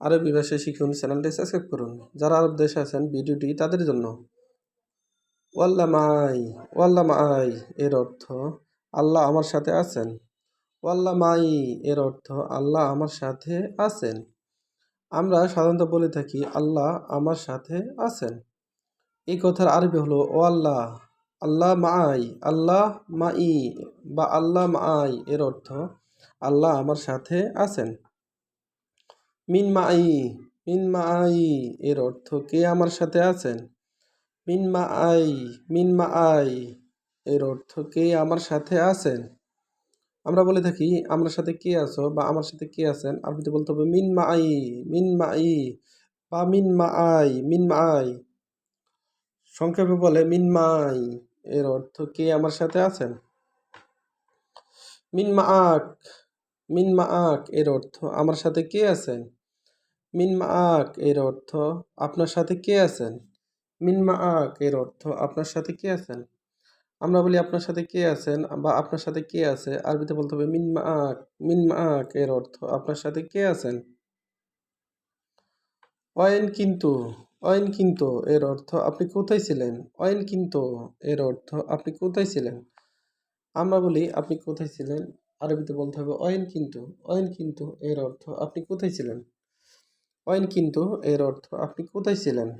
আরবি ভাষায় শিখুন চ্যানেলটি সাবস্ক্রাইব করুন। যারা আরব দেশে আছেন, ভিডিওটি তাদের জন্য। ওয়াল্লা মাই ওয়াল্লা মাই এর অর্থ, আল্লাহ আমার সাথে আছেন। ওয়াল্লা মাই এর অর্থ, আল্লাহ আমার সাথে আছেন। আমরা সাধারণত বলে থাকি, আল্লাহ আমার সাথে আছেন। এই কথার আরবি হলো ও আল্লাহ আল্লাহ মাই আল্লাহ মাই বা আল্লাহ মা মাই এর অর্থ, আল্লাহ আমার সাথে আছেন। মিন মাই মিন মা আই এর অর্থ কে আমার সাথে আছেন? মিন মা আই মিন মা আই এর অর্থ কে আমার সাথে আছেন? আমরা বলে থাকি, আমার সাথে কে আছো বা আমার সাথে কে আছেন? আরবিতে বলতে হবে, মিন মা আই মিন মা আই বা মিন মা আই মিন মা আই সংক্ষেপে বলে, মিন মাই এর অর্থ কে আমার সাথে আছেন? মিন মা আক মিন মা আক এর অর্থ, আমার সাথে কে আছেন? মিন মা আক এর অর্থ আপনার সাথে কে আছেন? মিন মা আক এর অর্থ আপনার সাথে কে আছেন? আমরা বলি আপনার সাথে কে আছেন বা আপনার সাথে কে আছে? আরবিতে বলতে হবে মিন মা আক মিন মা আক এর অর্থ আপনার সাথে কে আছেন? অয়েন কিন্তু অয়েন কিন্তু এর অর্থ আপনি কোথায় ছিলেন? অয়েন কিন্তু এর অর্থ আপনি কোথায় ছিলেন? আমরা বলি আপনি কোথায় ছিলেন? আরবিতে বলতে হবে অয়েন কিন্তু অয়েন কিন্তু এর অর্থ আপনি কোথায় ছিলেন? অয়েন কিন্তু এর অর্থ, আপনি কোথায় ছিলেন?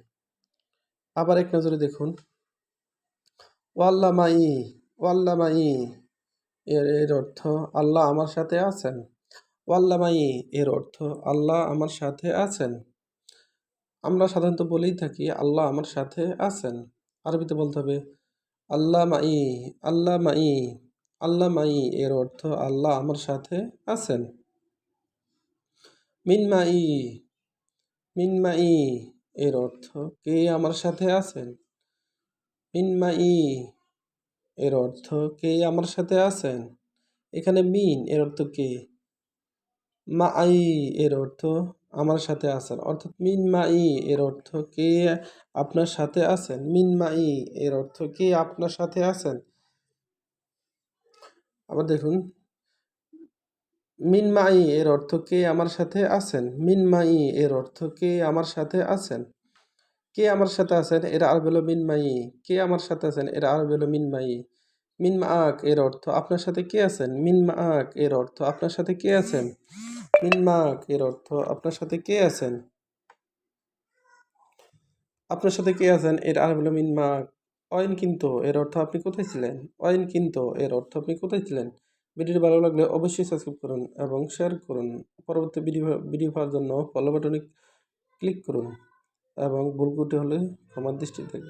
আবার এক নজরে দেখুন। ওয়াল্লা মাই ওয়াল্লা এর এর অর্থ আল্লাহ আমার সাথে আছেন। ওয়াল্লা মাই এর অর্থ আল্লাহ আমার সাথে আছেন। আমরা সাধারণত বলেই থাকি, আল্লাহ আমার সাথে আছেন। আরবিতে বলতে হবে আল্লাহ মাই আল্লাহ মাই আল্লাহ মাই এর অর্থ আল্লাহ আমার সাথে আছেন। মিন মাই মিন মাই এর অর্থ কে আমার সাথে আছেন? মিন মাই এর অর্থ কে আমার সাথে আছেন? এখানে মিন এর অর্থ কে? মা আই এর অর্থ আমার সাথে আছেন। অর্থাৎ মিন মাই এর অর্থ কে আপনার সাথে আছেন? মিন মাই এর অর্থ কে আপনার সাথে আছেন? আবার দেখুন মিন মাই এর অর্থ কে আমার সাথে আছেন? মিন মাই এর অর্থ কে আমার সাথে আছেন? কে আমার সাথে আছেন? এর আর হলো মিন মাই। কে আমার সাথে আছেন? এর আর হলো মিন মাই। মিন এর অর্থ আপনার সাথে কে আছেন? মিন মাক এর অর্থ আপনার সাথে কে আছেন? মিন মাক এর অর্থ আপনার সাথে কে আছেন? আপনার সাথে কে আছেন? এর আর হলো মিন মাক অয়েন কিন্তু এর অর্থ আপনি কোথায় ছিলেন? অয়েন কিন্তু এর অর্থ আপনি কোথায় ছিলেন? ভিডিওটি ভালো লাগলে অবশ্যই সাবস্ক্রাইব করুন এবং শেয়ার করুন। পরবর্তী ভিডিও ভিডিও পাওয়ার জন্য ফলো বাটনে ক্লিক করুন এবং ভুল করতে হলে আমার দৃষ্টি দেখবেন।